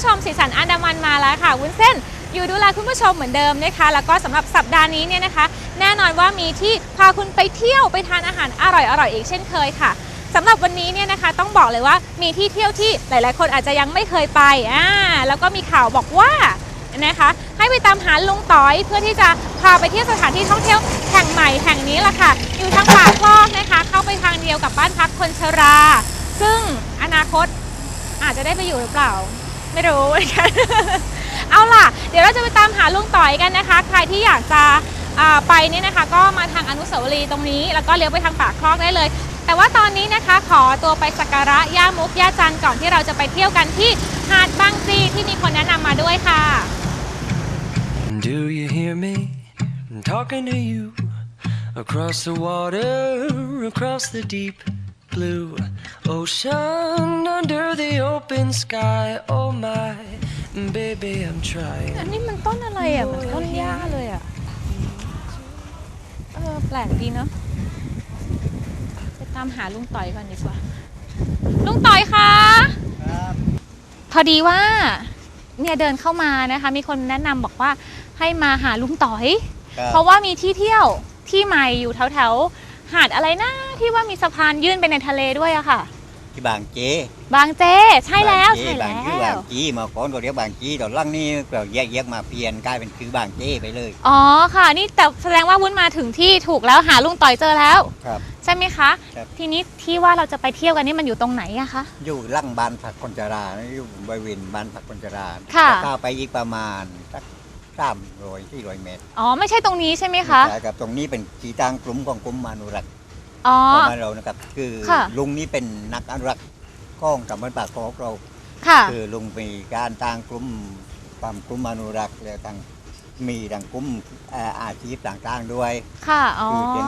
ผู้ชมสีสันอันดามันมาแล้วค่ะวุ้นเส้นอยู่ดูแลคุณผู้ชมเหมือนเดิมนะคะ แล้วก็สำหรับสัปดาห์นี้เนี่ยนะคะ แน่นอนว่ามีที่พาคุณไปเที่ยวไปทานอาหารอร่อยๆอีกเช่นเคยค่ะสำหรับวันนี้เนี่ยนะคะต้องบอกเลยว่ามีที่เที่ยวที่หลาย ๆ คนอาจจะยังไม่เคยไปอ่าแล้วก็มีข่าวบอกว่านะคะ ให้ไปตามหาลุงต้อยเพื่อที่จะพาไปเที่ยวสถานที่ท่องเที่ยวแห่งใหม่แห่งนี้แหละค่ะ อยู่ทางปากคลองนะคะ เข้าไปทางเดียวกับบ้านพักคนชรา ซึ่งอนาคตอาจจะได้ไปอยู่หรือเปล่า ไม่รู้เหมือนกัน เอาล่ะ เดี๋ยวเราจะไปตามหาลุงต่อยกันนะคะ ใครที่อยากจะไปเนี่ยนะคะ ก็มาทางอนุสาวรีย์ตรงนี้ แล้วก็เลี้ยวไปทางปากคลองได้เลย แต่ว่าตอนนี้นะคะ ขอตัวไปสักการะย่ามุกย่าจันก่อนที่เราจะไปเที่ยวกันที่หาดบางซีที่มีคนแนะนำมาด้วยค่ะ Do you hear me talking to you across the water, across the deep blue ocean, under the open sky? Oh my, baby, I'm อัน trying. นี้มันต้นอะไรอะเหมือนต้นหญ้าเลยอะ เออแปลกดีเนาะ ไปตามหาลุงต่อยก่อนดีกว่า ลุงต่อยคะพอดีว่าเนี่ยเดินเข้ามานะคะ มีคนแนะนำบอกว่าให้มาหาลุงต่อย เพราะว่ามีที่เที่ยวที่ใหม่อยู่แถวๆ หาดอะไรนะที่ว่ามีสะพานยื่นไปในทะเลด้วยอะค่ะ ที่บางเจบางเจใช่แล้วบางเจใช่บางแล้คือบาวงจีมาก่อนก็เรียกบางจีตอนหลังนี่เราแยกแยกมาเปลี่ยนกลายเป็นคือบางเจไปเลยอ๋อค่ะ นี่แต่แสดงว่าวุ้นมาถึงที่ถูกแล้วหาลุงต่อยเจอแล้ว ครับ ใช่ไหมคะ ครับ ทีนี้ที่ว่าเราจะไปเที่ยวกันนี่มันอยู่ตรงไหนอะคะ อยู่หลังบ้านพักคนจราอยู่บริเวณบ้านพักคนจราค่ะจะเข้าไปอีกประมาณสัก สามร้อยที่ร้อยเมตรอ๋อ ไม่ใช่ตรงนี้ใช่ไหมคะใช่ครับตรงนี้เป็นกีตางกลุ่มของกลุ่มอนุรักษ์อ๋อ ของบ้านเรานะครับ คือค่ะ ลุงนี่เป็นนักอนุรักษ์ข้องกับบ้านป่าของเรา ค่ะ คือลุงมีการตั้งกลุ่มความกลุ่มอนุรักษ์แล้วตั้งมีดังกลุ่มเอ่ออาชีพต่างๆด้วย ค่ะ อ๋อ คือเป็น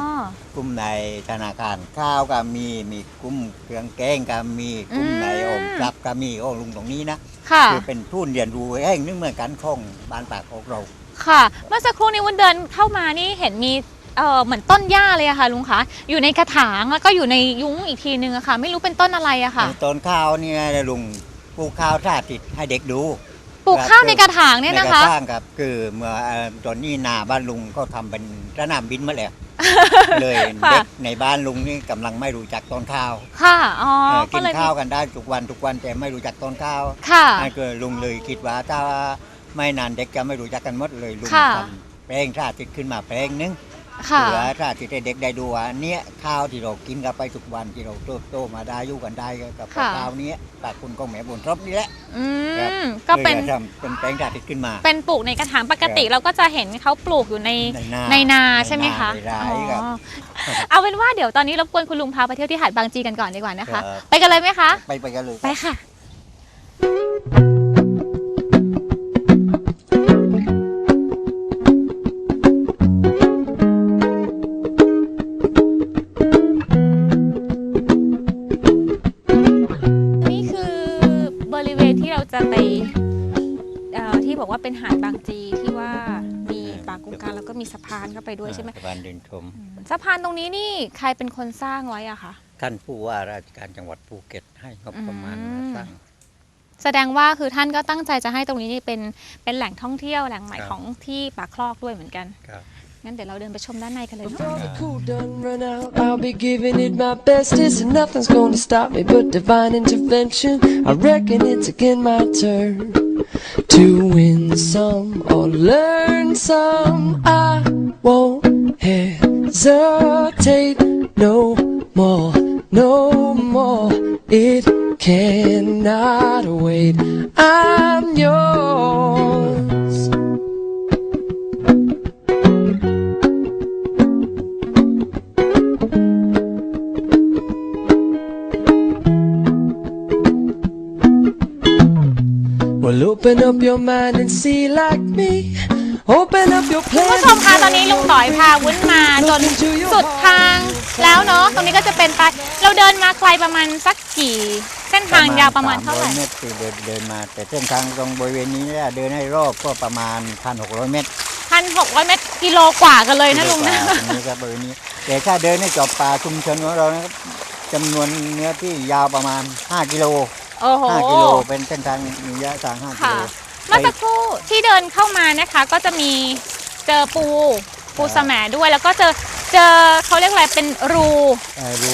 กลุ่มในธนาคารข้าวก็มีมีกลุ่มเครื่องแกงก็มีกลุ่มในอมจับก็มีโอ้ลุงตรงนี้นะ ค่ะ คือเป็นทุนเรียนรู้แห่งหนึงเหมือนกันของบ้านปากของเรา ค่ะ เมื่อสักครู่นี้วุ้นเดินเข้ามานี่เห็นมีเออเหมือนต้นหญ้าเลยอะค่ะลุงคะ อยู่ในกระถางแล้วก็อยู่ในยุ้งอีกทีนึงอะค่ะ ไม่รู้เป็นต้นอะไรอะค่ะต้นข้าวเนี่ยลุงปลูกข้าวสาธิตให้เด็กดู ปลูกข้าวในกระถางเนี่ยนะคะ ใกรสร้างครับคือเมื่อเอ่อตอนนี้นาบ้านลุงก็ทำเป็นสนามบินมาแล้ว เลยค่ะ เด็กในบ้านลุงนี่กำลังไม่รู้จักต้นข้าวค่ะ อ๋อ เอ่อก็กินเลยมีข้าวกันได้ทุกวันทุกวันแต่ไม่รู้จักต้นข้าวค่ะ นั่นคือลุงเลยคิดว่าถ้าไม่นานเด็กจะไม่รู้จักกันหมดเลยลุงค่ะ ทำเพลงชาติขึ้นมาเพลงนึง ค่ะเพื่อชาติให้เด็กได้ดูว่าเนี้ยข้าวที่เรากินกันไปทุกวันที่เราโตโตมาได้อยู่กันได้กับค่ะ ข้าวเนี้ยปากคุณก็แหมบุญรบนี่แหละอืครับมก็เป็นลยทำเป็นเพลงชาติขึ้นมา เป็นปลูกในกระถางปกติครับเราก็จะเห็นเขาปลูกอยู่ในในนาในนาในใช่ไหมคะในไร่ครับอ๋อเอาเป็นว่าเดี๋ยวตอนนี้รบกวนคุณลุงพาไปเที่ยวที่หาดบางจีกันก่อนดีกว่านะคะ ครับ ไปกันเลยไหมคะ ไปไปกันเลย ไปค่ะ เป็นหาดบางจีที่ว่ามีป่ากุงกางแล้วก็มีสะพานเข้าไปด้วยใช่ไหมสะพานเดินชม สะพานตรงนี้นี่ใครเป็นคนสร้างไว้อะคะท่านผู้ว่าราชการจังหวัดภูเก็ตให้งบประมาณมาสร้างแสดงว่าคือท่านก็ตั้งใจจะให้ตรงนี้นี่เป็นเป็นแหล่งท่องเที่ยวแหล่งใหม่ครับของที่ปากคลอกด้วยเหมือนกันครับงั้นเดี๋ยวเราเดินไปชมด้านในกันเลยเนาะ Before the cool done run out, I'll be giving it my bestest, and nothing's gonna stop me but divine intervention. I reckon it's again my turn. To win some or learn some. I won't hesitate no more, no more. It cannot wait. I'm yours. Well, open up your mind and see like me. Open up your คุณ plans. ผู้ชมคะตอนนี้ลุงต่อยพาวุ้นมาจนสุดทางแล้วเนาะตรงนี้ก็จะเป็นไปเราเดินมาไกลประมาณสักกี่เส้นทางยาวประมาณเท่าไหร่ 300เมตรที่เดินเดินมา แต่เส้นทางตรงบริเวณนี้เนี่ยเดินให้รอบก็ประมาณ 1,600 เมตรพันหกร้อยเมตรกิโลกว่ากันเลยนะลุงนะ ตรงนี้ครับบริเวณนี้แต่ถ้าเดินให้จบป่าชุมชนของเรานะครับจำนวนเนื้อที่ยาวประมาณ 5 กิโล โอ้โห 5กิโลเป็นเส้นทางระยะทาง5กิค่ะ โลเมื่อสักครู่ที่เดินเข้ามานะคะ ก็จะมีเจอปูปูสแหมด้วยแล้วก็เจอเจอเขาเรียกอะไรเป็นรูเอ่อรู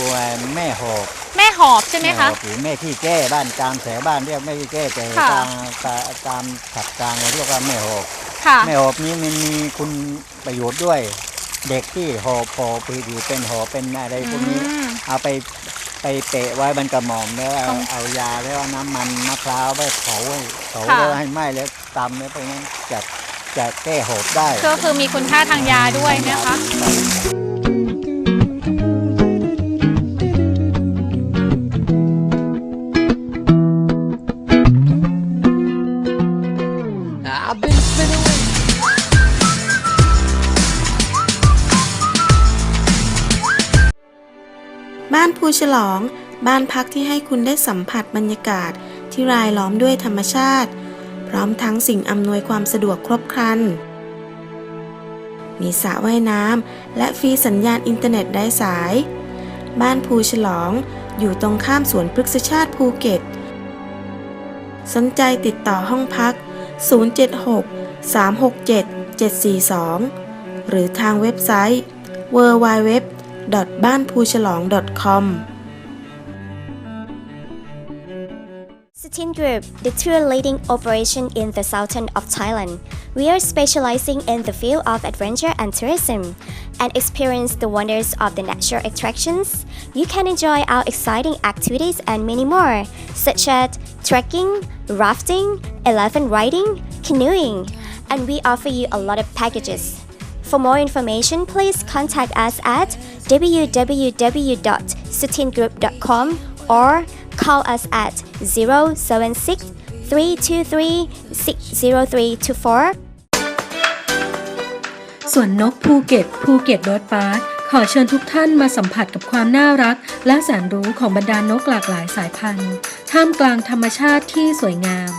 แม่หอบแม่หอบใช่ไหมคะ แหอบหรือแม่ที่แก้บ้านตามแถวบ้านเรียกแม่ที่แก้แต่ค่ะ ตามตาตามถัดกลางเราเรียกว่าแม่หอบค่ะ แม่หอบนี้มันมีคุณประโยชน์ด้วย เด็กที่หอบหอบอยู่เป็นหอบเป็นอะไรพวกนี้ อืม เอาไป ไปเปะไว้บนกระหม่อมแล้วตรเอางเอายาแล้วเอาน้ำมันมะพร้าวไปเผาให้เผาค่ะแล้วให้ไหม้แล้วตำแล้วพวกนั้นจะจะแก้หอบได้ ก็คือมีคุณค่าทางยาด้วยนะคะ ภูฉลอง บ้านพักที่ให้คุณได้สัมผัสบรรยากาศที่รายล้อมด้วยธรรมชาติ พร้อมทั้งสิ่งอำนวยความสะดวกครบครัน มีสระว่ายน้ำและฟรีสัญญาณอินเทอร์เน็ตได้สาย บ้านภูฉลอง อยู่ตรงข้ามสวนพฤกษชาติภูเก็ต สนใจติดต่อห้องพัก 076 367 742 หรือทางเว็บไซต์ www. บ้านภูฉลอง .com Satin Group, the tour leading operation in the southern of Thailand. We are specializing in the field of adventure and tourism and experience the wonders of the natural attractions. You can enjoy our exciting activities and many more, such as trekking, rafting, elephant riding, canoeing, and we offer you a lot of packages. For more information, please contact us at www.satingroup.com or call us at 076 323 60324. ส่วนนกภูเก็ตภูเก็ตโรดพาร์คขอเชิญทุกท่านมาสัมผัสกับความน่ารัก และแสนรู้ของบรรดานกหลากหลายสายพันธุ์ ท่ามกลางธรรมชาติที่สวยงาม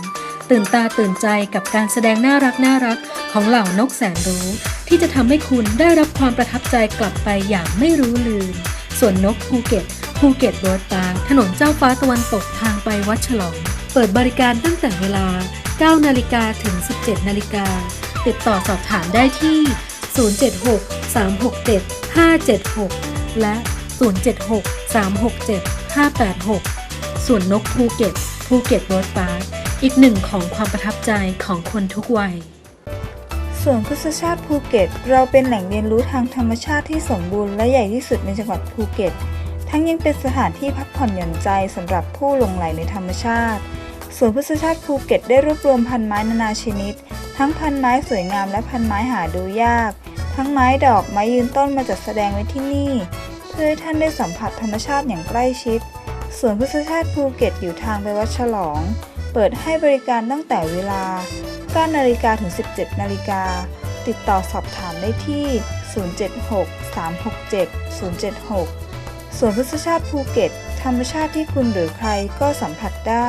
ตื่นตาตื่นใจกับการแสดงน่ารักน่ารักของเหล่านกแสนรู้ ที่จะทำให้คุณได้รับความประทับใจกลับไปอย่างไม่รู้ลืม ส่วนนกภูเก็ตภูเก็ตโรดพาร์คถนนเจ้าฟ้าตะวันตกทางไปวัดฉลอง เปิดบริการตั้งแต่เวลา 9 นาฬิกาถึง 17 นาฬิกา ติดต่อสอบถามได้ที่ 076 367 576 และ 076 367 586 ส่วนนกภูเก็ตภูเก็ตโรดปาร์ อีกหนึ่งของความประทับใจของคนทุกวัย ส่วนพฤกษชาติภูเก็ต เราเป็นแหล่งเรียนรู้ทางธรรมชาติที่สมบูรณ์และใหญ่ที่สุดในจังหวัดภูเก็ต ทั้งยังเป็นสถานที่พักผ่อนหย่อนใจสำหรับผู้หลงไหลในธรรมชาติสวนพฤกษชาติภูเก็ตได้รวบรวมพันไม้นานาชนิด ทั้งพันไม้สวยงามและพันไม้หาดูยาก ทั้งไม้ดอกไม้ยืนต้นมาจัดแสดงไว้ที่นี่ เพื่อให้ท่านได้สัมผัสธรรมชาติอย่างใกล้ชิดสวนพฤกษชาติภูเก็ตอยู่ทางไปวัดฉลอง เปิดให้บริการตั้งแต่เวลา 9 นาฬิกาถึง 17 นาฬิกา ติดต่อสอบถามได้ที่ 076 367 076 ส่วนพฤกษชาติภูเก็ต ธรรมชาติที่คุณหรือใครก็สัมผัสได้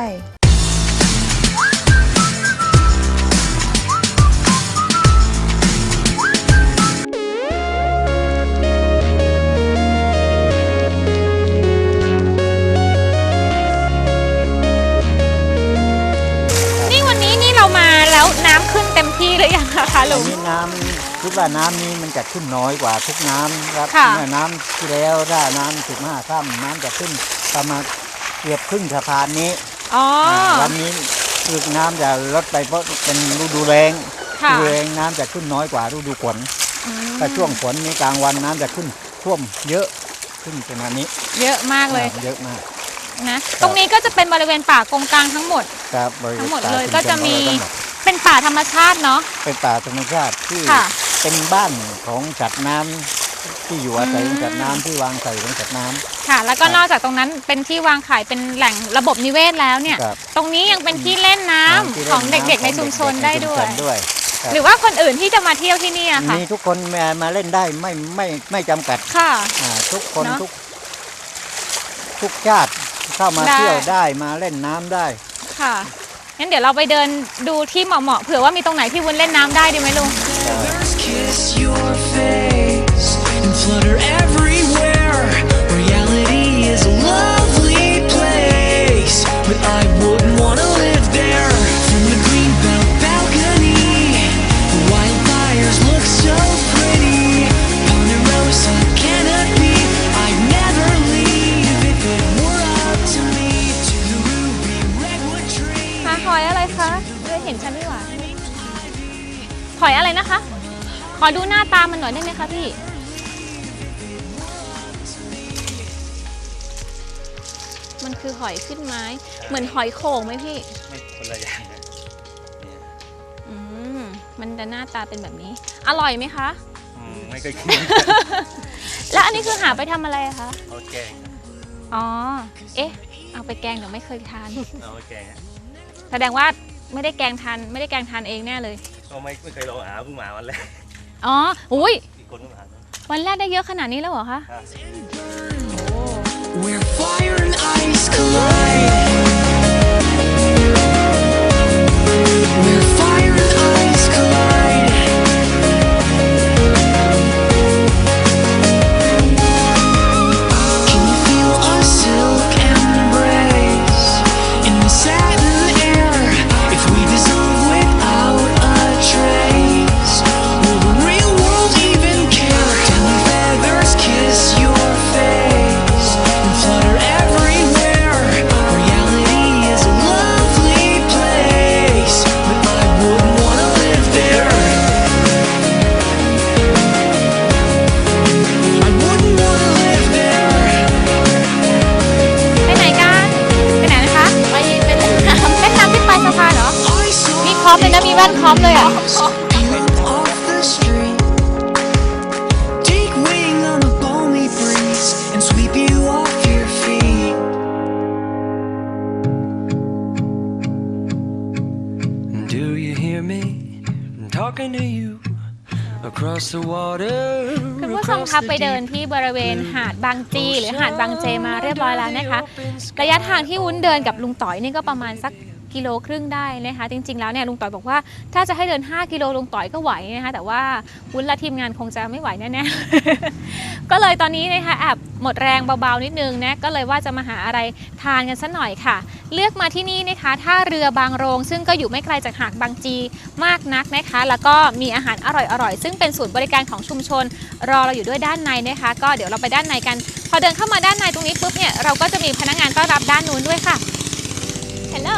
ที่หรือยังคะอัลุนงนี้น้ำคิดว่าน้ำนี้มันจะขึ้นน้อยกว่าทุกน้ำครับค่ะ เมื่อน้ำที่แล้วถ้าน้ำสิบห้าค่ำน้ำจะขึ้นประมาณเกือบครึ่งสะพานนี้อ๋อวันนี้คือน้ำจะลดไปเพราะเป็นฤดูแรงค่ะ ฤดูแรงน้ำจะขึ้นน้อยกว่าฤดูฝนอืมถ้าช่วงฝนนี้กลางวันน้ำจะขึ้นท่วมเยอะขึ้นขนาดนี้เยอะมากเลยเยอะมาก นะ ตรงนี้ก็จะเป็นบริเวณป่ากงกลางทั้งหมด ครับบริวณทั้งหมดป่าเลยชุก็จะชนมีอะไรทั้งหดเป็นป่า ธรรมชาติเนาะ เป็นป่าธรรมชาติที่ค่ะ เป็นบ้านของสัตว์น้ำที่อยู่อาศัยของสัตว์น้ำที่วางไข่ของสัตว์น้ำ ค่ะ แล้วก็ครับ นอกจากตรงนั้นเป็นที่วางขายเป็นแหล่งระบบนิเวศแล้วเนี่ย ครับตรงนี้ยังเป็นที่เล่นน้ำที่ของล่นเด็ก ๆ ในำชุมชนของได้เกๆด้วในยชุมชนด้วย ครับ หรือว่าคนอื่นที่จะมาเที่ยวที่นี่อะค่ะ มีทุกคนมามาเล่นได้ไม่ไม่ไม่จำกัดค่ะ อ่าทุกคนเนอะทุก ทุกชาติเข้ามาได้ เที่ยวได้มาเล่นน้ำได้ ค่ะ งั้นเดี๋ยวเราไปเดินดูที่เหมาะๆเผื่อว่ามีตรงไหนที่วุ้นเล่นน้ำได้ดีไหมลุง Kiss ห็นฉันดีกว่าหอยอะไรนะคะ ขอดูหน้าตามันหน่อยได้ไหมคะพี่ มันคือหอยขึ้นไม้ เหมือนหอยโข่งไหมพี่ ไม่คนละอย่างอืม มันจะหน้าตาเป็นแบบนี้ อร่อยไหมคะไม่เคยกินแล้วอันนี้คือหาไปทำอะไรอะคะ เอาแกงอ๋อ เอ๊ะ เอาไปแกงเดี๋ยวไม่เคยทาน เอาไปแกงแสดงว่า ไม่ได้แกงทานไม่ได้แกงทานเองแน่เลย ก็ไม่ไม่เคยลองหาเพิ่งมาวันแรกอ๋ออุ้ยอีกคนเพิ่งมาวันแรกได้เยอะขนาดนี้แล้วเหรอคะ Where fire and ice collide. คุณผู้ชมคะไปเดินที่บริเวณหาดบางจี หรือหาดบางเจมาเรียบร้อยแล้วนะคะ ระยะทางที่วุ้นเดินกับลุงต่อยนี่ก็ประมาณสัก กิโลครึ่งได้นะคะจริง ๆ แล้วเนี่ยลุงต่อยบอกว่าถ้าจะให้เดิน 5 กิโลลุงต่อยก็ไหวนะคะแต่ว่าวุ้นและทีมงานคงจะไม่ไหวแน่ๆก็เลยตอนนี้นะคะแอบหมดแรงเบาๆนิดนึงนะก็เลยว่าจะมาหาอะไรทานกันสัหน่อยค่ะ เลือกมาที่นี่นะคะท่าเรือบางโรง ซึ่งก็อยู่ไม่ไกลจากหาดบางจีมากนักนะคะ แล้วก็มีอาหารอร่อยๆ ซึ่งเป็นศูนย์บริการของชุมชน รอเราอยู่ด้วยด้านในนะคะ ก็เดี๋ยวเราไปด้านในกัน พอเดินเข้ามาด้านในตรงนี้ปุ๊บเนี่ยเราก็จะมีพนักงานต้อนรับด้านนู้นด้วยค่ะ Hello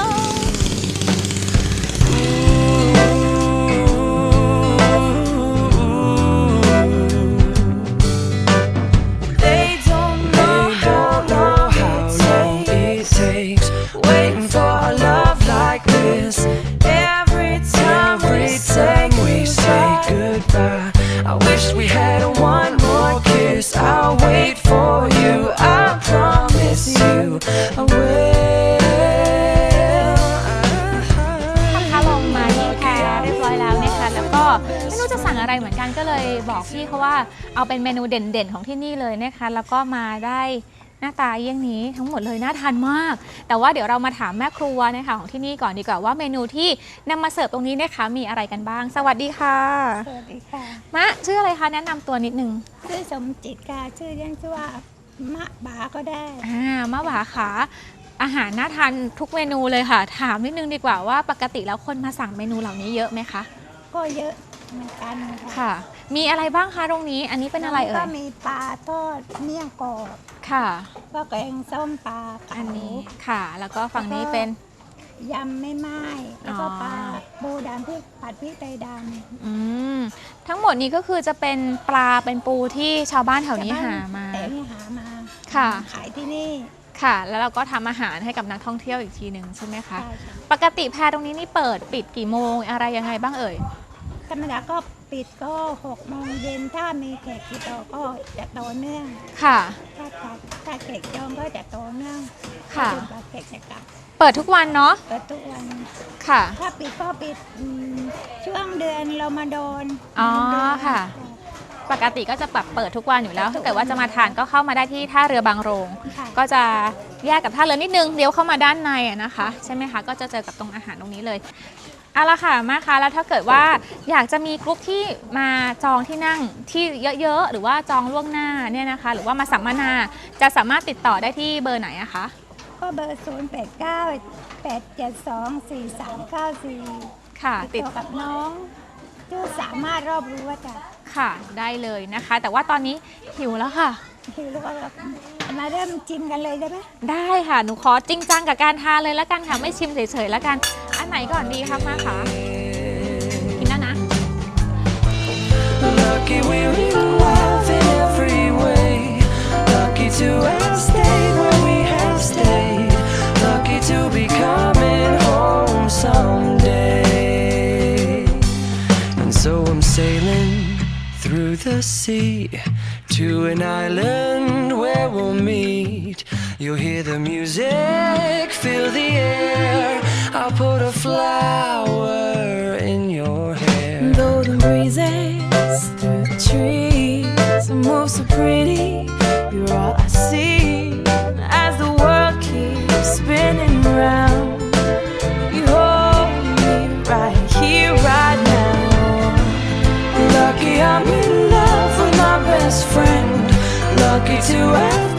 ว่าเอาเป็นเมนูเด่นๆของที่นี่เลยนะคะ แล้วก็มาได้หน้าตาเยี่ยงนี้ทั้งหมดเลยน่าทานมาก แต่ว่าเดี๋ยวเรามาถามแม่ครัวนะคะของที่นี่ก่อนดีกว่าว่าเมนูที่นำมาเสิร์ฟตรงนี้นะคะมีอะไรกันบ้าง สวัสดีค่ะสวัสดีค่ะ มะชื่ออะไรคะแนะนำตัวนิดนึงชื่อสมจิตค่ะชื่อเล่นชื่อว่ามะบาก็ได้ อ่ามะหวาขาอาหารน่าทานทุกเมนูเลยค่ะ ถามนิดนึงดีกว่าว่าปกติแล้วคนมาสั่งเมนูเหล่านี้เยอะไหมคะก็เยอะเหมือนกันค่ะ ค่ะ มีอะไรบ้างคะตรงนี้ อันนี้เป็นอะไรเอ่ก็ย มีปลาทอดเมี่ยงกรอบค่ะ ก็แกงส้มปลาเก๋าอันนี้ค่ะ แล้วก็ฝั่งนี้เป็น ยำไม่ไหม้แล้วก็อ๋อ ปลาบูดำพริกผัดพริกไทยดอืมทั้งหมดนี้ก็คือจะเป็นปลาเป็นปูที่ชาวบ้านแถำวนี้หามา แต่นี่หามาค่ะ ขายที่นี่ค่ะ แล้วเราก็ทำอาหารให้กับนักท่องเที่ยวอีกทีหนึ่งใช่ไหมคะ ใช่ค่ะปกติแพตรงนี้นี่เปิดปิดกี่โมงอะไรยังไงบ้างเอ่ยธ รรมดาก็ปิดก็หกโมงเย็นถ้ามีแขกติดต่อก็จะต่อเนื่องค่ะ ถ้าถ้าถ้าแขกจองก็จะต่อเนื่องค่ะ จนกว่าแขกจะกลับเปิดทุกวันเนาะเปิดทุกวัน ค่ะ ถ้าปิดก็ปิดอืมช่วงเดือนเรามาโดนอ๋อเดืนค่ะ ปกติก็จะแบบเปิดทุกวันอยู่แล้วถ้าเกิดว่าจะมาทานก็เข้ามาได้ที่ท่าเรือบางโรง ค่ะก็จะแยกกับท่าเรือนิดนึงเลี้ยวเข้ามาด้านในอะนะคะ ใช่ไหมคะ ก็จะเจอกับตรงอาหารตรงนี้เลย เอาละค่ะมาคะแล้วถ้าเกิดว่าอยากจะมีกลุ่มที่มาจองที่นั่งที่เยอะๆ หรือว่าจองล่วงหน้าเนี่ยนะคะ หรือว่ามาสัมมนาจะสามารถติดต่อได้ที่เบอร์ไหนอะคะก็เบอร์ 0 8 9 8 7 2 4 3 9 4 ค่ะ ติติดดต่อกับน้องชื่อสามารถรอบรู้ว่าจะค่ะได้เลยนะคะ แต่ว่าตอนนี้หิวแล้วค่ะ คือรู้ว่ามาเริ่มชิมกันเลยได้ไหมได้ค่ะ หนูขอจริงจังกับการทานเลยแล้วกันค่ะ ไม่ชิมเฉยๆแล้วกัน อันไหนก่อนดีคะมาคะกินแล้วนะ Lucky we're in love in every way. Lucky to have stayed where we have stayed. Lucky to be coming home someday. And so I'm sailing through the sea to an island where we'll meet. You'll hear the music, feel the air. I'll put a flower in your hair. Though the breezes through the trees move so pretty, you're all I see as the world keeps spinning round. You hold me right here, right now. Lucky I'm in love with my best friend. Lucky to have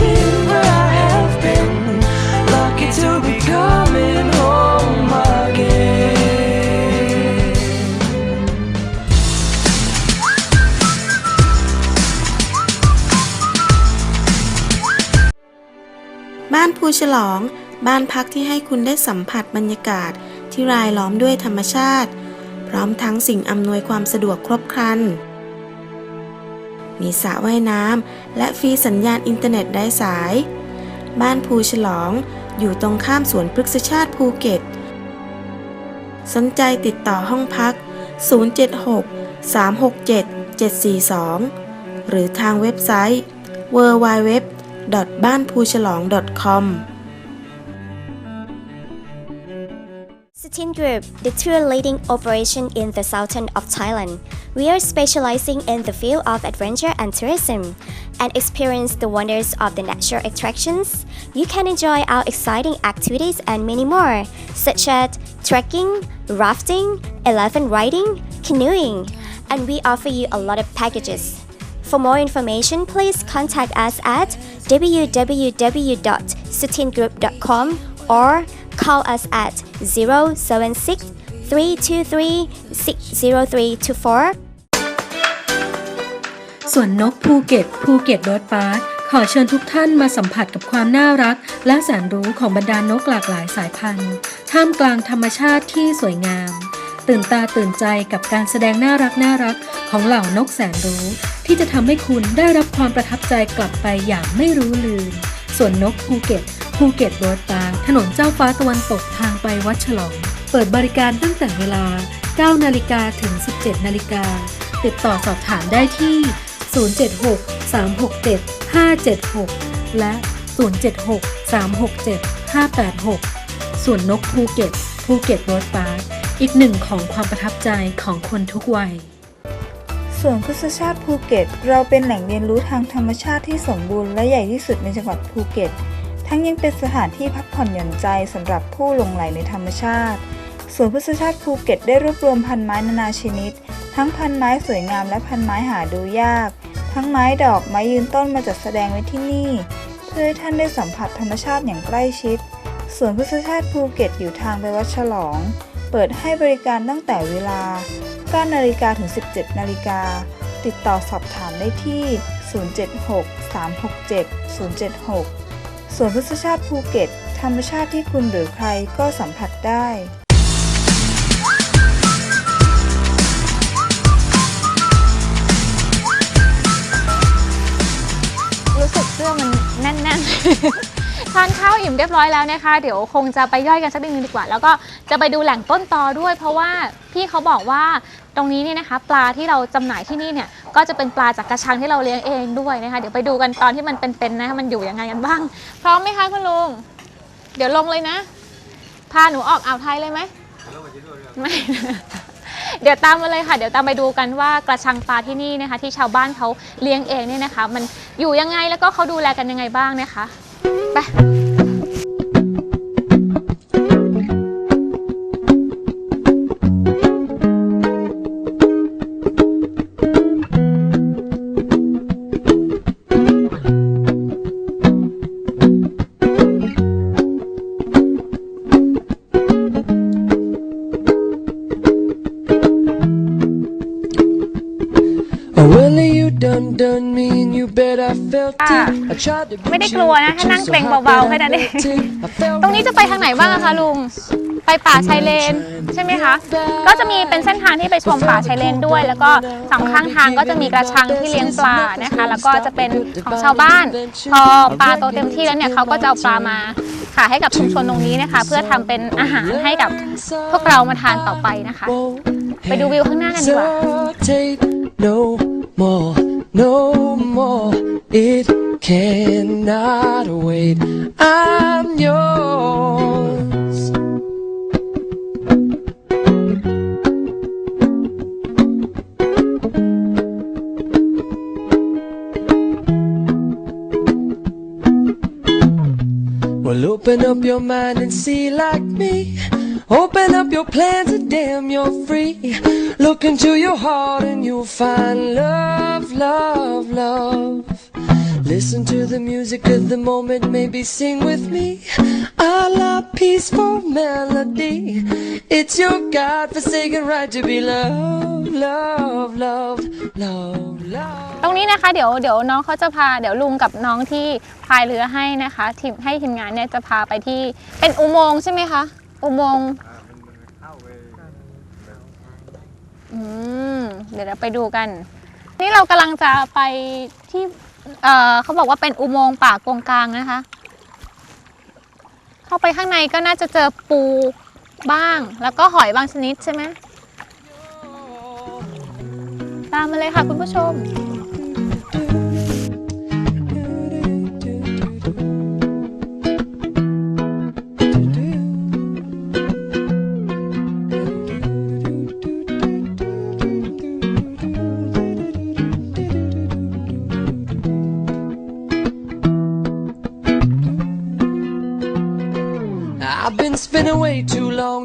ภูฉลอง บ้านพักที่ให้คุณได้สัมผัสบรรยากาศที่รายล้อมด้วยธรรมชาติ พร้อมทั้งสิ่งอำนวยความสะดวกครบครัน มีสระว่ายน้ำและฟรีสัญญาณอินเทอร์เน็ตได้สาย บ้านภูฉลอง อยู่ตรงข้ามสวนพฤกษชาติภูเก็ต สนใจติดต่อห้องพัก 076 367 742 หรือทางเว็บไซต์ www. บ้านภูฉลอง .com Sutin Group, the tour leading operation in the southern of Thailand. We are specializing in the field of adventure and tourism and experience the wonders of the natural attractions. You can enjoy our exciting activities and many more, such as trekking, rafting, elephant riding, canoeing, and we offer you a lot of packages. For more information, please contact us at www.sutingroup.com or call us at 076 323 60324. ส่วนนกภูเก็ตภูเก็ตโรดปาร์คขอเชิญทุกท่านมาสัมผัสกับความน่ารัก และแสนรู้ของบรรดานกหลากหลายสายพันธุ์ ท่ามกลางธรรมชาติที่สวยงาม ตื่นตาตื่นใจกับการแสดงน่ารักน่ารักของเหล่านกแสนรู้ ที่จะทำให้คุณได้รับความประทับใจกลับไปอย่างไม่รู้ลืม ส่วนนกภูเก็ตภูเก็ตโรดปาร์คถนนเจ้าฟ้าตะวันตกทางไปวัดฉลอง เปิดบริการตั้งแต่เวลา 9 นาฬิกาถึง 17 นาฬิกา ติดต่อสอบถามได้ที่ 076 367 576 และ 076 367 586 ส่วนนกภูเก็ตภูเก็ตโรดปาร์อีกหนึ่งของความประทับใจของคนทุกวัย ส่วนพฤกษชาติภูเก็ต เราเป็นแหล่งเรียนรู้ทางธรรมชาติที่สมบูรณ์และใหญ่ที่สุดในจังหวัดภูเก็ต ทั้งยังเป็นสถานที่พักผ่อนหย่อนใจสำหรับผู้หลงใหลในธรรมชาติสวนพฤกษชาติภูเก็ตได้รวบรวมพันไม้นานาชนิด ทั้งพันไม้สวยงามและพันไม้หาดูยาก ทั้งไม้ดอกไม้ยืนต้นมาจัดแสดงไว้ที่นี่ เพื่อให้ท่านได้สัมผัสธรรมชาติอย่างใกล้ชิดสวนพฤกษชาติภูเก็ตอยู่ทางไปวัดฉลอง เปิดให้บริการตั้งแต่เวลา 9นาฬิกาถึง 17นาฬิกาติดต่อสอบถามได้ที่ 076 367 076 ส่วนพฤกษชาติภูเก็ต ธรรมชาติที่คุณหรือใครก็สัมผัสได้รู้สึกเสื้อมันแน่นๆ ทานข้าวอิ่มเรียบร้อยแล้วนะคะ เดี๋ยวคงจะไปย่อยกันสักนิดนึงดีกว่า แล้วก็จะไปดูแหล่งต้นตอด้วย เพราะว่าพี่เขาบอกว่า ตรงนี้เนี่ยนะคะ ปลาที่เราจำหน่ายที่นี่เนี่ยก็จะเป็นปลาจากกระชังที่เราเลี้ยงเองด้วยนะคะ เดี๋ยวไปดูกันตอนที่มันเป็นๆนะคะมันอยู่ยังไงกันบ้าง พร้อมไหมคะคุณลุง เดี๋ยวลงเลยนะ พาหนูออกอ่าวไทยเลยไหมไม่ เดี๋ยวตามมาเลยค่ะ เดี๋ยวตามไปดูกันว่ากระชังปลาที่นี่นะคะ ที่ชาวบ้านเขาเลี้ยงเองเนี่ยนะคะ มันอยู่ยังไงแล้วก็เขาดูแลกันยังไงบ้างนะคะ ไป ไม่ได้ get ก you ลัว up, นะ but ถ้า you're นั่ง so เกรง hot เบา that ๆแค่ I นั้นเอง felt it. I felt ตรงนี้จะไปทางไหนบ้างอะคะลุง ไปป่าชายเลนใช่ไหมคะ ก็จะมีเป็นเส้นทางที่ไปชมป่าชายเลนด้วย แล้วก็สองข้างทางก็จะมีกระชังที่เลี้ยงปลานะคะ แล้วก็จะเป็นของชาวบ้าน พอปลาโตเต็มที่แล้วเนี่ยเขาก็จะเอาปลามาขายให้กับชุมชนตรงนี้นะคะ เพื่อทำเป็นอาหารให้กับพวกเรามาทานต่อไปนะคะ ไปดูวิวข้างหน้ากันดีกว่า hesitate no more, no more. It cannot wait. I'm yours. Well, open up your mind and see like me. Open up your plans and damn, you're free. Look into your heart and you'll find love, love, love. Listen to the music of the moment, maybe sing with me. A la peaceful melody. It's your God forsaken right to be loved, loved, loved, loved, loved. ตรงนี้นะคะเดี๋ยวเดี๋ยวน้องเขาจะพาเดี๋ยวลุงกับน้องที่พายเรือให้นะคะทีมให้ทีมงานเนี่ยจะพาไปที่เป็นอุโมงค์ใช่ไหมคะ อุโมงค์อืมเดี๋ยวเราไปดูกัน นี่เรากำลังจะไปที่ เอ่อเขาบอกว่าเป็นอุโมงค์ป่ากงกลางนะคะ เข้าไปข้างในก็น่าจะเจอปูบ้าง แล้วก็หอยบางชนิดใช่ไหมตามมาเลยค่ะคุณผู้ชม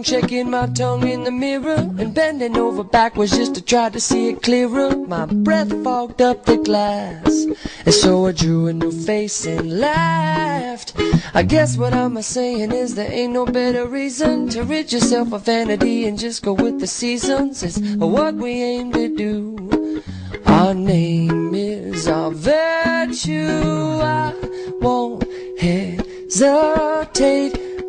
too checking my tongue in the mirror and bending over backwards just to try to see it clearer. My breath fogged up the glass, and so I drew a new face and laughed. I guess what I'm a saying is there ain't no better reason to rid yourself of vanity and just go with the seasons. It's what we aim to do. Our name is our virtue. I won't hesitate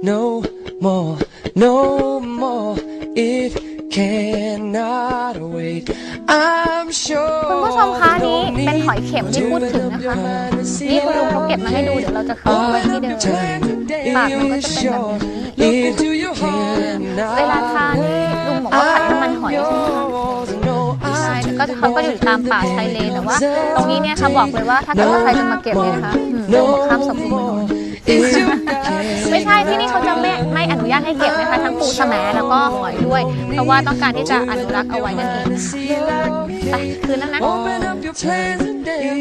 no more, no more. It cannot wait. I'm sure. คุณผู้ชมคะนี่เป็นหอยเข็มที่พูดถึงนะคะ นี่คุณลุงเขาเก็บมาให้ดูเดี๋ยวเราจะขึ้นไว้ที่เดิมปากมันก็จะเป็นแบบนี้เวลาทานนี่ลุงบอกว่าผัดน้ำมันหอยใช่ไหมคะใช่แล้วก็เขาก็อยู่ตามป่าชายเลนแต่ว่า ตรงนี้เนี่ยเขาบอกเลยว่าถ้าเกิดว่าใครจะมาเก็บเนี่ยนะคะอืมลุงบอกข้ามศพลุงไปหน่อย ไม่ใช่ที่นี่เขาจะไม่ไม่อนุญาตให้เก็บนะคะทั้งปูสะแหมแล้วก็หอยด้วย เพราะว่าต้องการที่จะอนุรักษ์เอาไว้นั่นเองนะคะไปคืนแล้วนะ Open up your plans and damn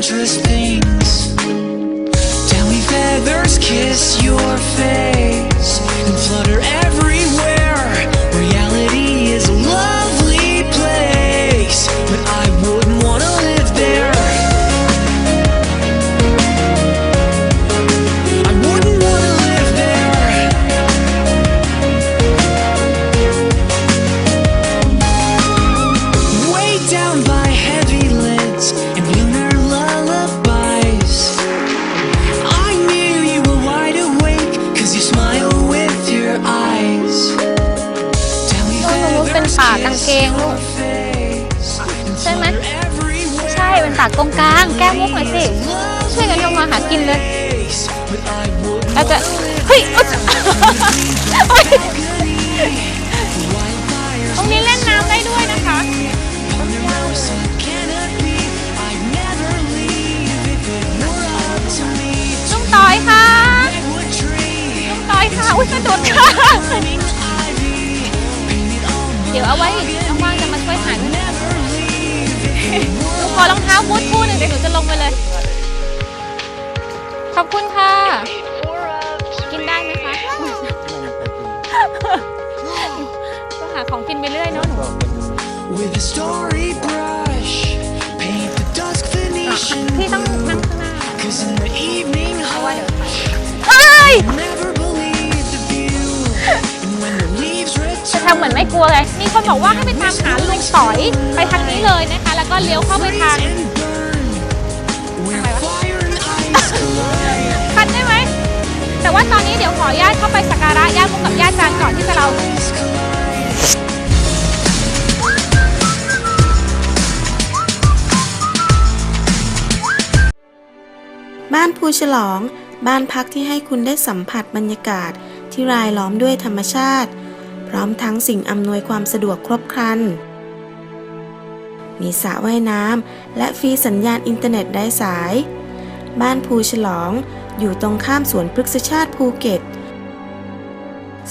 with wondrous ตรงนี้เล่นน้ำได้ด้วยนะคะ house a canopy. I'd never leave if it were up to me. ลุงต้อยค่ะ Wood tree, ลุงต้อยค่ะ อุ้ยกระโดดค่ะ เดี๋ยวเอาไว้ว่างๆจะมาช่วยหาด้วยหนูขอรองเท้าบูทคู่หนึ่งเดี๋ยวหนูจะลงไปเลย ขอบคุณ ไปเรื่อยเนาะหนู with a story brush. Paint the dusk พี่ Venetian ต้องนั่งข้างหน้า Cause in the evening เพราะว่า hush, เดี๋ยวเฮ้ย never believe the view. And when the leaves จะ return, ทำเหมือนไม่กลัวเลยมีคนบอกว่าให้ไปตามหาลุงต่อยไปทางนี้เลยนะคะ แล้วก็เลี้ยวเข้าไปทาง and burn. Where fire and ice collide. คันได้ไหม แต่ว่าตอนนี้เดี๋ยวขออนุญาตเข้าไปสักการะย่ามุกกับย่าจานก่อนที่จะเรา บ้านภูฉลอง บ้านพักที่ให้คุณได้สัมผัสบรรยากาศที่รายล้อมด้วยธรรมชาติ พร้อมทั้งสิ่งอำนวยความสะดวกครบครัน มีสระว่ายน้ำและฟรีสัญญาณอินเทอร์เน็ตได้สาย บ้านภูฉลอง อยู่ตรงข้ามสวนพฤกษชาติภูเก็ต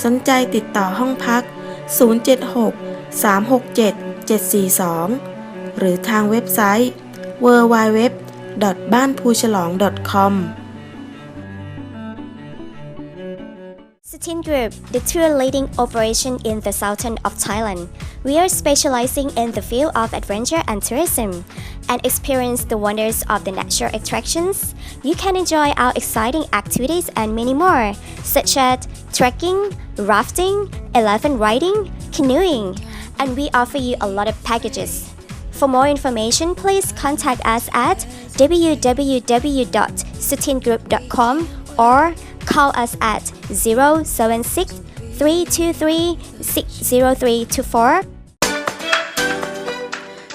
สนใจติดต่อห้องพัก 076 367 742 หรือทางเว็บไซต์ www. บ้านภูฉลอง .com Satin Group, the tour leading operation in the southern of Thailand. We are specializing in the field of adventure and tourism and experience the wonders of the natural attractions. You can enjoy our exciting activities and many more, such as trekking, rafting, elephant riding, canoeing, and we offer you a lot of packages. For more information, please contact us at www.sutingroup.com or call us at 076 323 60324.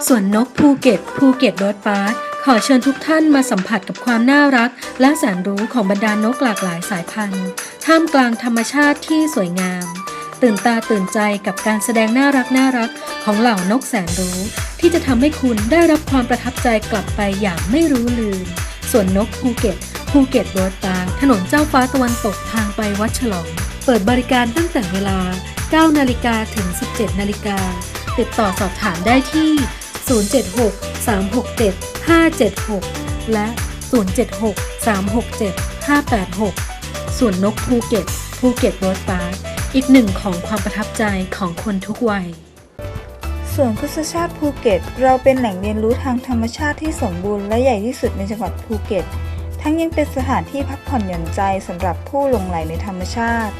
ส่วนนกภูเก็ตภูเก็ตโรดปาร์คขอเชิญทุกท่านมาสัมผัสกับความน่ารัก และแสนรู้ของบรรดานกหลากหลายสายพันธุ์ ท่ามกลางธรรมชาติที่สวยงาม ตื่นตาตื่นใจกับการแสดงน่ารักน่ารักของเหล่านกแสนรู้ ที่จะทำให้คุณได้รับความประทับใจกลับไปอย่างไม่รู้ลืม ส่วนนกภูเก็ตภูเก็ตโรดปาถนนเจ้าฟ้าตะวันตกทางไปวัดฉลอง เปิดบริการตั้งแต่เวลา 9 นาฬิกาถึง 17 นาฬิกา ติดต่อสอบถามได้ที่ 076 367 576 และ 076 367 586 ส่วนนกภูเก็ตภูเก็ตโรดปาร์ อีกหนึ่งของความประทับใจของคนทุกวัย ส่วนพฤกษชาติภูเก็ต เราเป็นแหล่งเรียนรู้ทางธรรมชาติที่สมบูรณ์และใหญ่ที่สุดในจังหวัดภูเก็ต ทั้งยังเป็นสถานที่พักผ่อนหย่อนใจสำหรับผู้หลงไหลในธรรมชาติ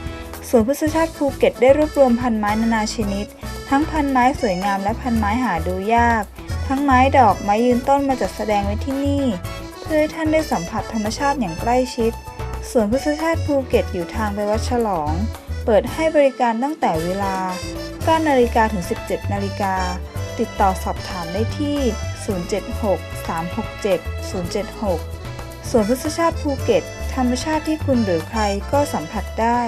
สวนพฤกษชาติภูเก็ตได้รวบรวมพันไม้นานาชนิด ทั้งพันไม้สวยงามและพันไม้หาดูยาก ทั้งไม้ดอกไม้ยืนต้นมาจัดแสดงไว้ที่นี่ เพื่อให้ท่านได้สัมผัสธรรมชาติอย่างใกล้ชิดสวนพฤกษชาติภูเก็ตอยู่ทางไปวัดฉลอง เปิดให้บริการตั้งแต่เวลา 9 นาฬิกาถึง 17 นาฬิกา ติดต่อสอบถามได้ที่ 076 367 076 ส่วนพฤกษชาติภูเก็ต ธรรมชาติที่คุณหรือใครก็สัมผัสได้